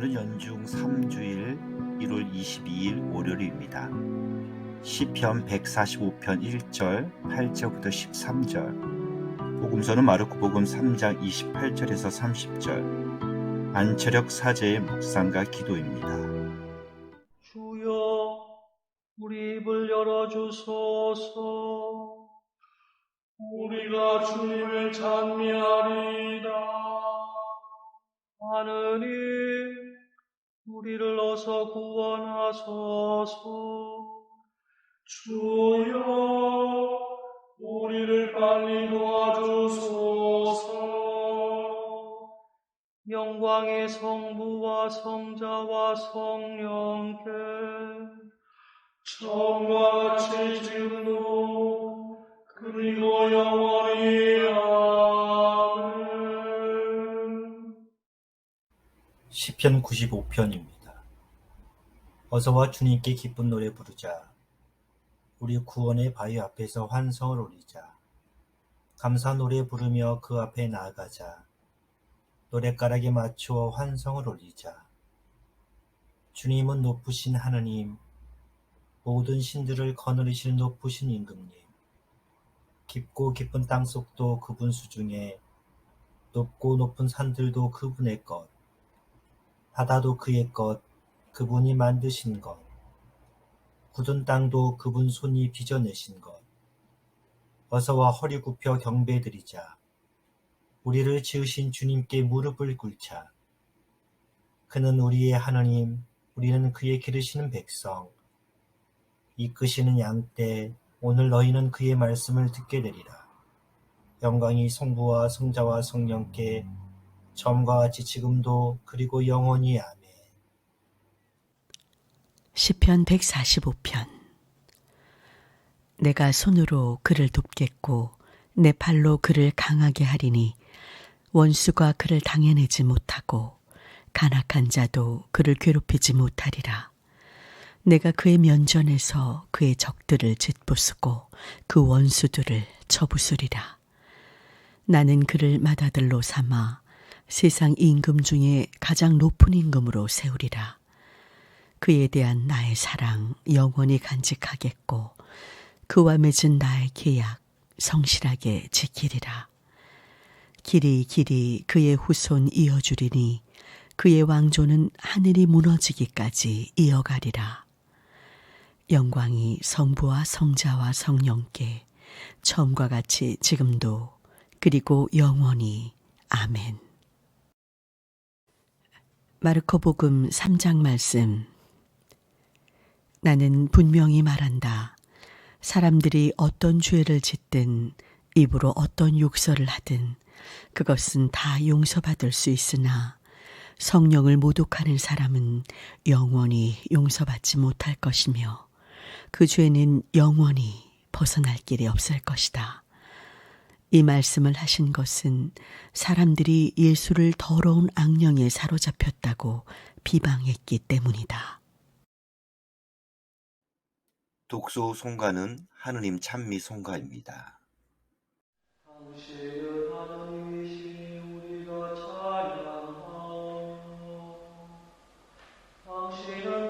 오늘은 연중 3주일 1월 22일 월요일입니다. 시편 145편 1절, 8절부터 13절. 복음서는 마르코 복음 3장 28절에서 30절. 안철혁 사제의 묵상과 기도입니다. 구원하소서. 주여 우리를 빨리 도와주소서. 영광의 성부와 성자와 성령께 처음과 지금도 그리고 영원히 아멘. 시편 95편입니다. 어서와 주님께 기쁜 노래 부르자. 우리 구원의 바위 앞에서 환성을 올리자. 감사 노래 부르며 그 앞에 나아가자. 노랫가락에 맞추어 환성을 올리자. 주님은 높으신 하느님, 모든 신들을 거느리실 높으신 임금님. 깊고 깊은 땅속도 그분 수중에 높고 높은 산들도 그분의 것. 바다도 그의 것, 그분이 만드신 것. 굳은 땅도 그분 손이 빚어내신 것. 어서와 허리 굽혀 경배드리자. 우리를 지으신 주님께 무릎을 꿇자. 그는 우리의 하나님, 우리는 그의 기르시는 백성. 이끄시는 양떼, 오늘 너희는 그의 말씀을 듣게 되리라. 영광이 성부와 성자와 성령께 처음과 같이 지금도 그리고 영원히 아멘. 시편 145편 내가 손으로 그를 돕겠고 내 팔로 그를 강하게 하리니 원수가 그를 당해내지 못하고 간악한 자도 그를 괴롭히지 못하리라. 내가 그의 면전에서 그의 적들을 짓부수고 그 원수들을 쳐부수리라. 나는 그를 맏아들로 삼아 세상 임금 중에 가장 높은 임금으로 세우리라. 그에 대한 나의 사랑 영원히 간직하겠고 그와 맺은 나의 계약 성실하게 지키리라. 길이 길이 그의 후손 이어주리니 그의 왕조는 하늘이 무너지기까지 이어가리라. 영광이 성부와 성자와 성령께 처음과 같이 지금도 그리고 영원히 아멘. 마르코복음 3장 말씀 나는 분명히 말한다. 사람들이 어떤 죄를 짓든 입으로 어떤 욕설을 하든 그것은 다 용서받을 수 있으나 성령을 모독하는 사람은 영원히 용서받지 못할 것이며 그 죄는 영원히 벗어날 길이 없을 것이다. 이 말씀을 하신 것은 사람들이 예수를 더러운 악령에 사로잡혔다고 비방했기 때문이다. 독소 송가는 하느님 찬미 송가입니다. 당신은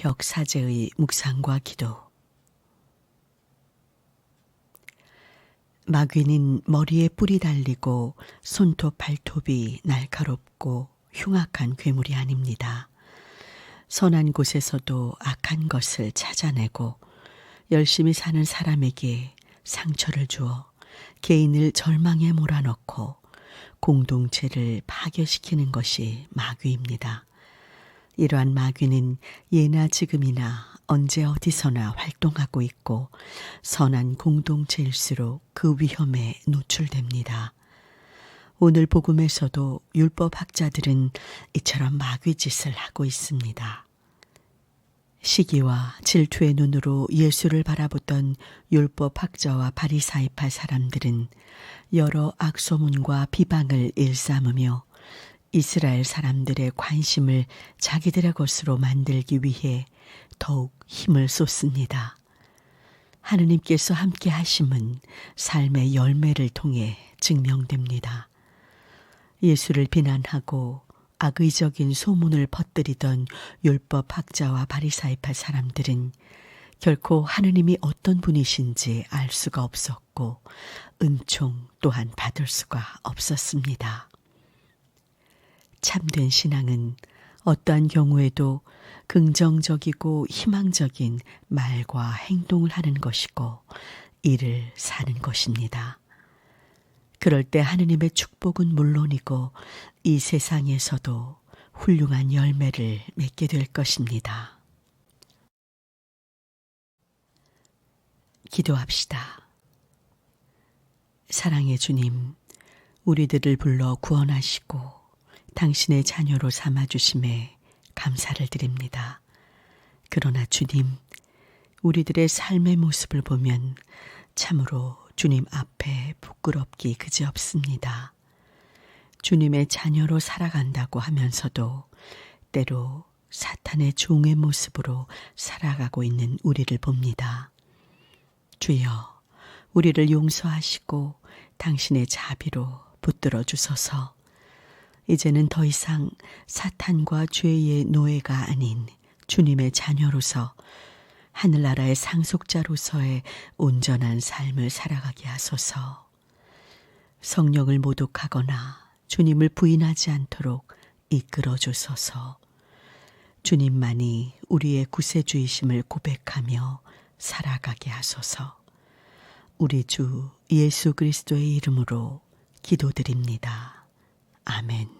김철혁 사제의 묵상과 기도 마귀는 머리에 뿔이 달리고 손톱 발톱이 날카롭고 흉악한 괴물이 아닙니다. 선한 곳에서도 악한 것을 찾아내고 열심히 사는 사람에게 상처를 주어 개인을 절망에 몰아넣고 공동체를 파괴시키는 것이 마귀입니다. 이러한 마귀는 예나 지금이나 언제 어디서나 활동하고 있고 선한 공동체일수록 그 위험에 노출됩니다. 오늘 복음에서도 율법학자들은 이처럼 마귀 짓을 하고 있습니다. 시기와 질투의 눈으로 예수를 바라보던 율법학자와 바리사이파 사람들은 여러 악소문과 비방을 일삼으며 이스라엘 사람들의 관심을 자기들의 것으로 만들기 위해 더욱 힘을 쏟습니다. 하느님께서 함께 하심은 삶의 열매를 통해 증명됩니다. 예수를 비난하고 악의적인 소문을 퍼뜨리던 율법 학자와 바리사이파 사람들은 결코 하느님이 어떤 분이신지 알 수가 없었고 은총 또한 받을 수가 없었습니다. 참된 신앙은 어떠한 경우에도 긍정적이고 희망적인 말과 행동을 하는 것이고 일을 사는 것입니다. 그럴 때 하느님의 축복은 물론이고 이 세상에서도 훌륭한 열매를 맺게 될 것입니다. 기도합시다. 사랑의 주님, 우리들을 불러 구원하시고 당신의 자녀로 삼아주심에 감사를 드립니다. 그러나 주님, 우리들의 삶의 모습을 보면 참으로 주님 앞에 부끄럽기 그지없습니다. 주님의 자녀로 살아간다고 하면서도 때로 사탄의 종의 모습으로 살아가고 있는 우리를 봅니다. 주여, 우리를 용서하시고 당신의 자비로 붙들어 주소서. 이제는 더 이상 사탄과 죄의 노예가 아닌 주님의 자녀로서 하늘나라의 상속자로서의 온전한 삶을 살아가게 하소서. 성령을 모독하거나 주님을 부인하지 않도록 이끌어 주소서. 주님만이 우리의 구세주이심을 고백하며 살아가게 하소서. 우리 주 예수 그리스도의 이름으로 기도드립니다. 아멘.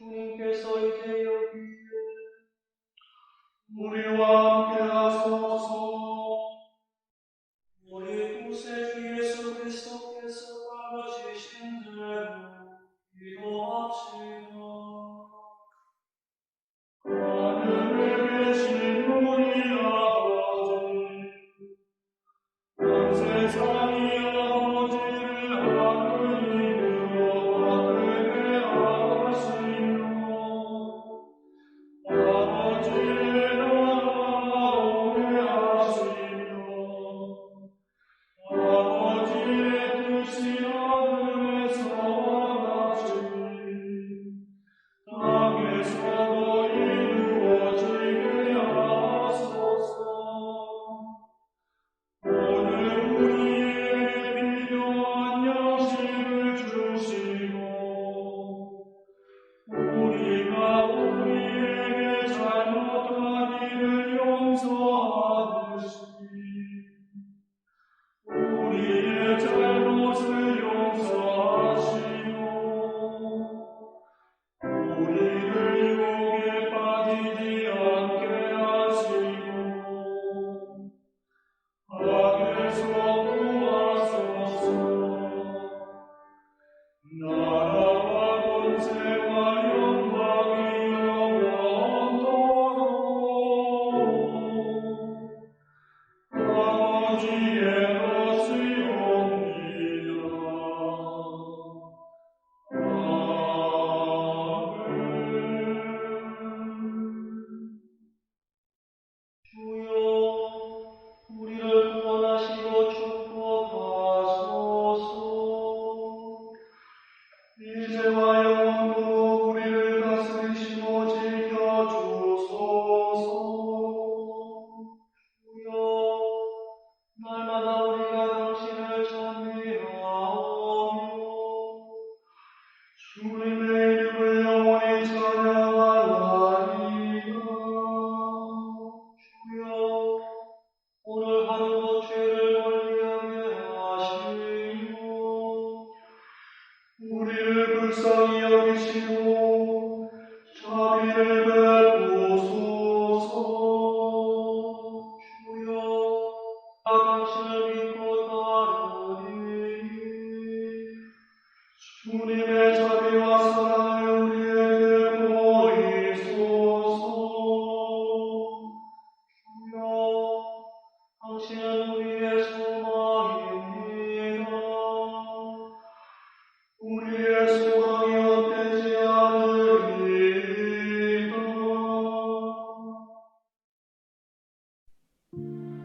Cunque solite ocie, Murio anche ascoso, Moretus et Iesu Christo, Iesu, Alba, Ciscendero, Ino, Acino,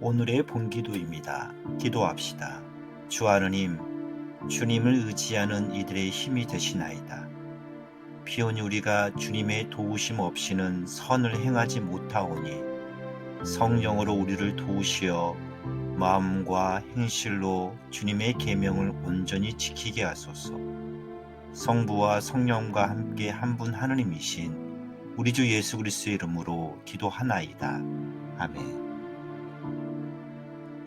오늘의 본기도입니다. 기도합시다. 주 하느님, 주님을 의지하는 이들의 힘이 되시나이다. 비오니 우리가 주님의 도우심 없이는 선을 행하지 못하오니 성령으로 우리를 도우시어 마음과 행실로 주님의 계명을 온전히 지키게 하소서. 성부와 성령과 함께 한 분 하느님이신 우리 주 예수 그리스도의 이름으로 기도하나이다. 아멘.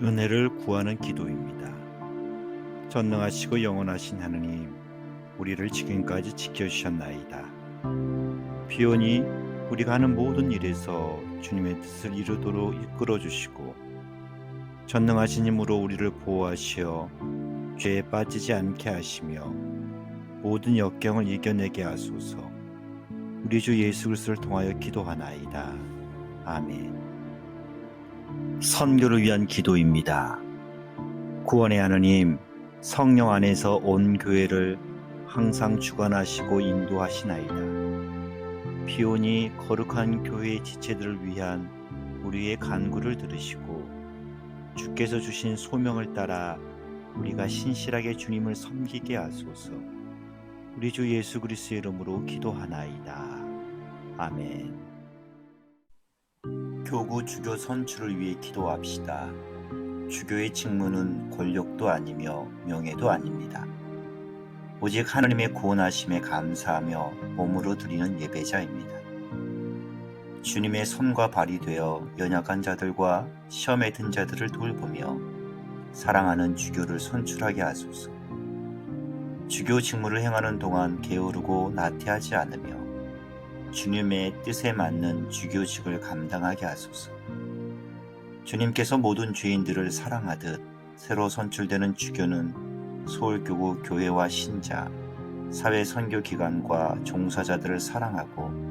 은혜를 구하는 기도입니다. 전능하시고 영원하신 하느님, 우리를 지금까지 지켜주셨나이다. 비오니 우리가 하는 모든 일에서 주님의 뜻을 이루도록 이끌어 주시고, 전능하신 힘으로 우리를 보호하시어 죄에 빠지지 않게 하시며 모든 역경을 이겨내게 하소서. 우리 주 예수 그리스도를 통하여 기도하나이다. 아멘. 선교를 위한 기도입니다. 구원의 하느님, 성령 안에서 온 교회를 항상 주관하시고 인도하시나이다. 비오니 거룩한 교회의 지체들을 위한 우리의 간구를 들으시고 주께서 주신 소명을 따라 우리가 신실하게 주님을 섬기게 하소서. 우리 주 예수 그리스도의 이름으로 기도하나이다. 아멘. 교구 주교 선출을 위해 기도합시다. 주교의 직무는 권력도 아니며 명예도 아닙니다. 오직 하나님의 구원하심에 감사하며 몸으로 드리는 예배자입니다. 주님의 손과 발이 되어 연약한 자들과 시험에 든 자들을 돌보며 사랑하는 주교를 선출하게 하소서. 주교 직무를 행하는 동안 게으르고 나태하지 않으며 주님의 뜻에 맞는 주교직을 감당하게 하소서. 주님께서 모든 죄인들을 사랑하듯 새로 선출되는 주교는 서울교구 교회와 신자, 사회 선교 기관과 종사자들을 사랑하고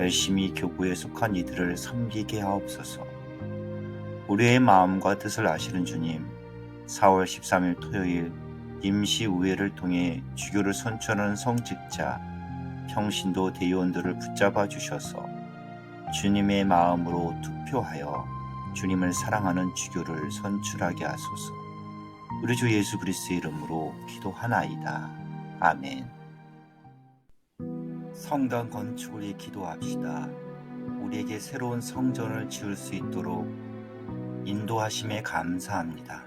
열심히 교구에 속한 이들을 섬기게 하옵소서. 우리의 마음과 뜻을 아시는 주님, 4월 13일 토요일 임시의회를 통해 주교를 선출하는 성직자, 평신도 대의원들을 붙잡아 주셔서 주님의 마음으로 투표하여 주님을 사랑하는 주교를 선출하게 하소서. 우리 주 예수 그리스도의 이름으로 기도하나이다. 아멘. 성당 건축을 위해 기도합시다. 우리에게 새로운 성전을 지을 수 있도록 인도하심에 감사합니다.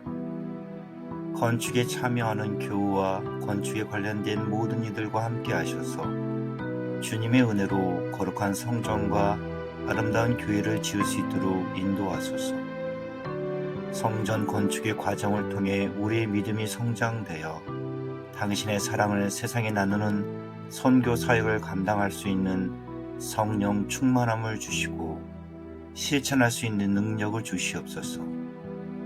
건축에 참여하는 교우와 건축에 관련된 모든 이들과 함께 하셔서 주님의 은혜로 거룩한 성전과 아름다운 교회를 지을 수 있도록 인도하소서. 성전 건축의 과정을 통해 우리의 믿음이 성장되어 당신의 사랑을 세상에 나누는 선교 사역을 감당할 수 있는 성령 충만함을 주시고 실천할 수 있는 능력을 주시옵소서.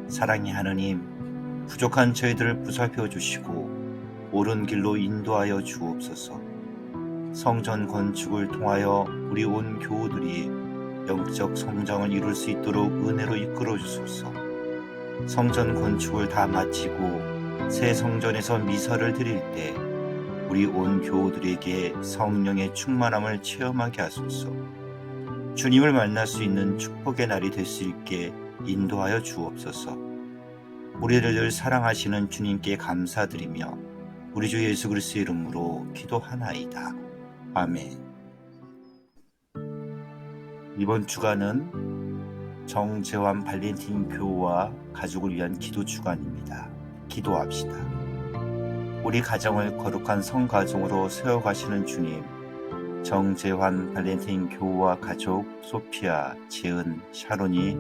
사랑의 하느님, 부족한 저희들을 보살펴 주시고 옳은 길로 인도하여 주옵소서. 성전 건축을 통하여 우리 온 교우들이 영적 성장을 이룰 수 있도록 은혜로 이끌어 주소서. 성전 건축을 다 마치고 새 성전에서 미사를 드릴 때 우리 온 교우들에게 성령의 충만함을 체험하게 하소서. 주님을 만날 수 있는 축복의 날이 될 수 있게 인도하여 주옵소서. 우리를 늘 사랑하시는 주님께 감사드리며 우리 주 예수 그리스도의 이름으로 기도하나이다. 아멘. 이번 주간은 정재환 발렌틴 교우와 가족을 위한 기도 주간입니다. 기도합시다. 우리 가정을 거룩한 성가정으로 세워가시는 주님, 정재환 발렌틴 교우와 가족 소피아, 재은, 샤론이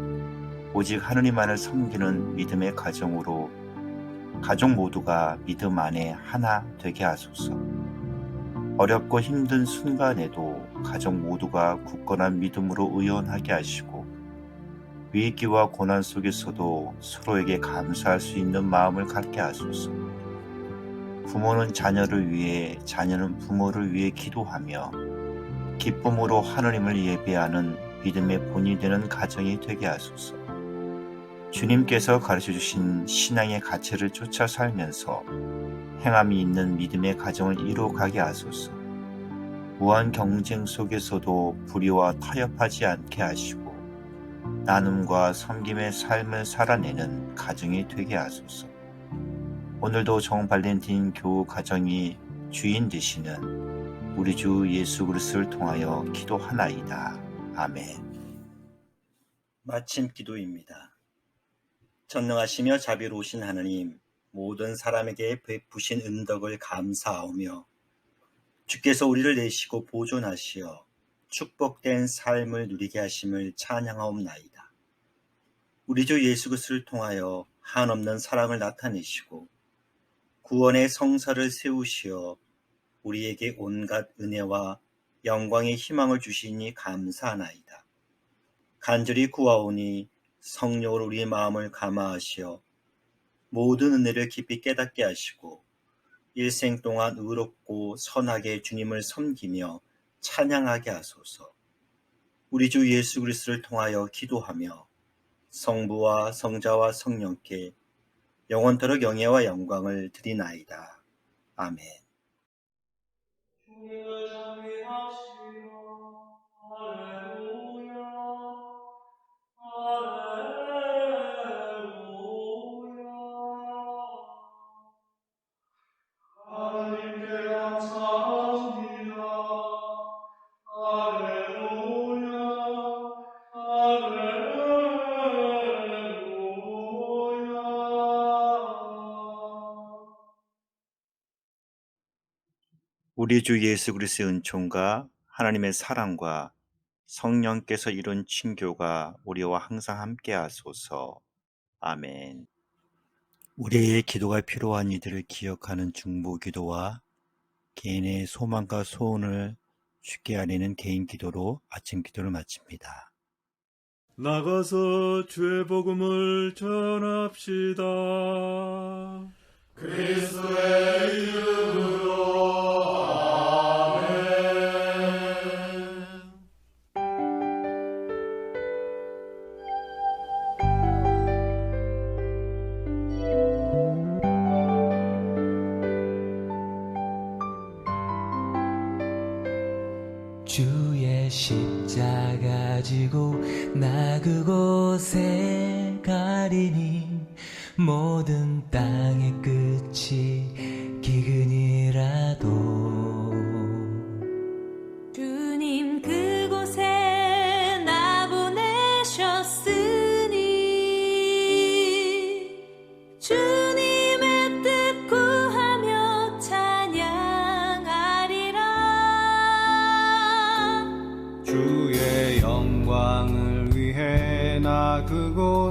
오직 하느님만을 섬기는 믿음의 가정으로 가족 모두가 믿음 안에 하나 되게 하소서. 어렵고 힘든 순간에도 가족 모두가 굳건한 믿음으로 의원하게 하시고 위기와 고난 속에서도 서로에게 감사할 수 있는 마음을 갖게 하소서. 부모는 자녀를 위해, 자녀는 부모를 위해 기도하며 기쁨으로 하느님을 예배하는 믿음의 본이 되는 가정이 되게 하소서. 주님께서 가르쳐 주신 신앙의 가치를 쫓아 살면서 행함이 있는 믿음의 가정을 이루어가게 하소서. 무한 경쟁 속에서도 불의와 타협하지 않게 하시고 나눔과 섬김의 삶을 살아내는 가정이 되게 하소서. 오늘도 정 발렌틴 교우 가정이 주인 되시는 우리 주 예수 그리스도를 통하여 기도하나이다. 아멘. 마침 기도입니다. 전능하시며 자비로우신 하나님, 모든 사람에게 베푸신 은덕을 감사하오며 주께서 우리를 내시고 보존하시어 축복된 삶을 누리게 하심을 찬양하옵나이다. 우리 주 예수 그리스도를 통하여 한없는 사랑을 나타내시고 구원의 성사를 세우시어 우리에게 온갖 은혜와 영광의 희망을 주시니 감사하나이다. 간절히 구하오니 성령으로 우리의 마음을 감화하시어 모든 은혜를 깊이 깨닫게 하시고 일생 동안 의롭고 선하게 주님을 섬기며 찬양하게 하소서. 우리 주 예수 그리스도를 통하여 기도하며 성부와 성자와 성령께 영원토록 영예와 영광을 드리나이다. 아멘. 우리 주 예수 그리스도의 은총과 하나님의 사랑과 성령께서 이룬 친교가 우리와 항상 함께 하소서. 아멘. 우리의 기도가 필요한 이들을 기억하는 중보 기도와 개인의 소망과 소원을 쉽게 아리는 개인 기도로 아침 기도를 마칩니다. 나가서 주의 복음을 전합시다. 그리스도의 이름으로 주의 십자가 지고 나 그곳에 가리니 모든 땅의 끝이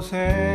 그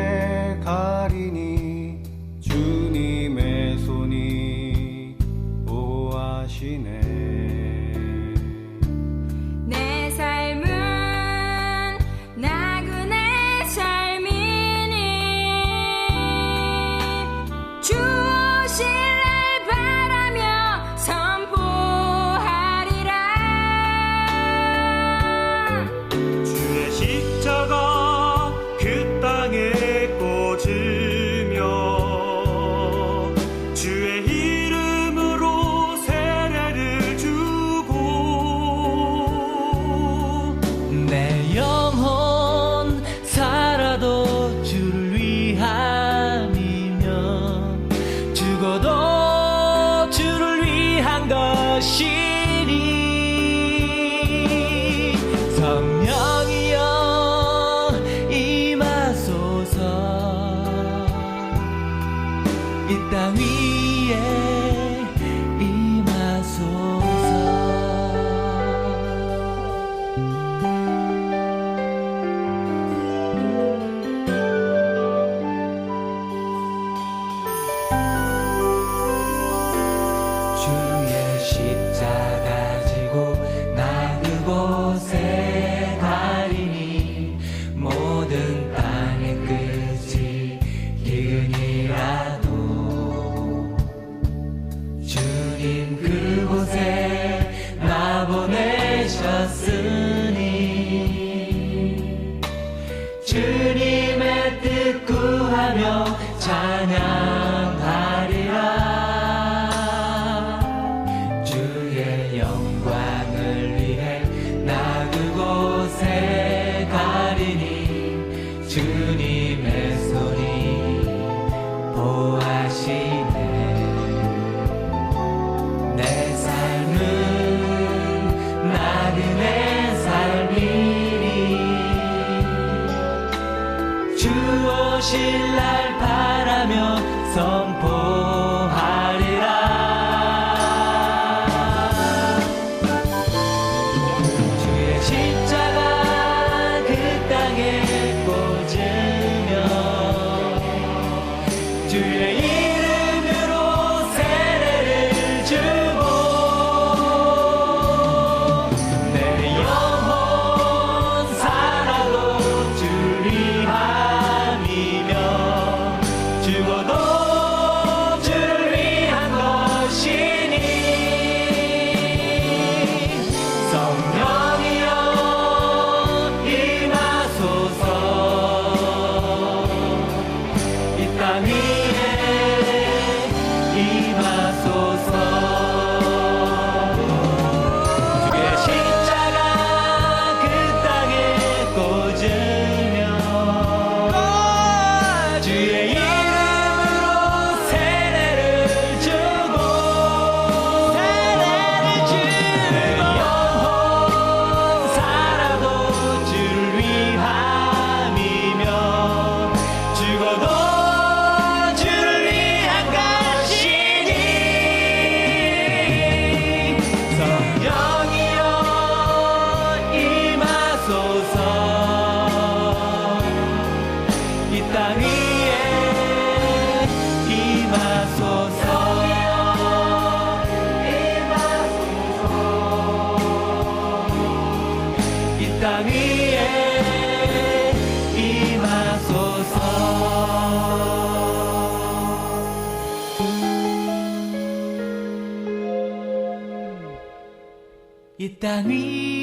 이땅 위에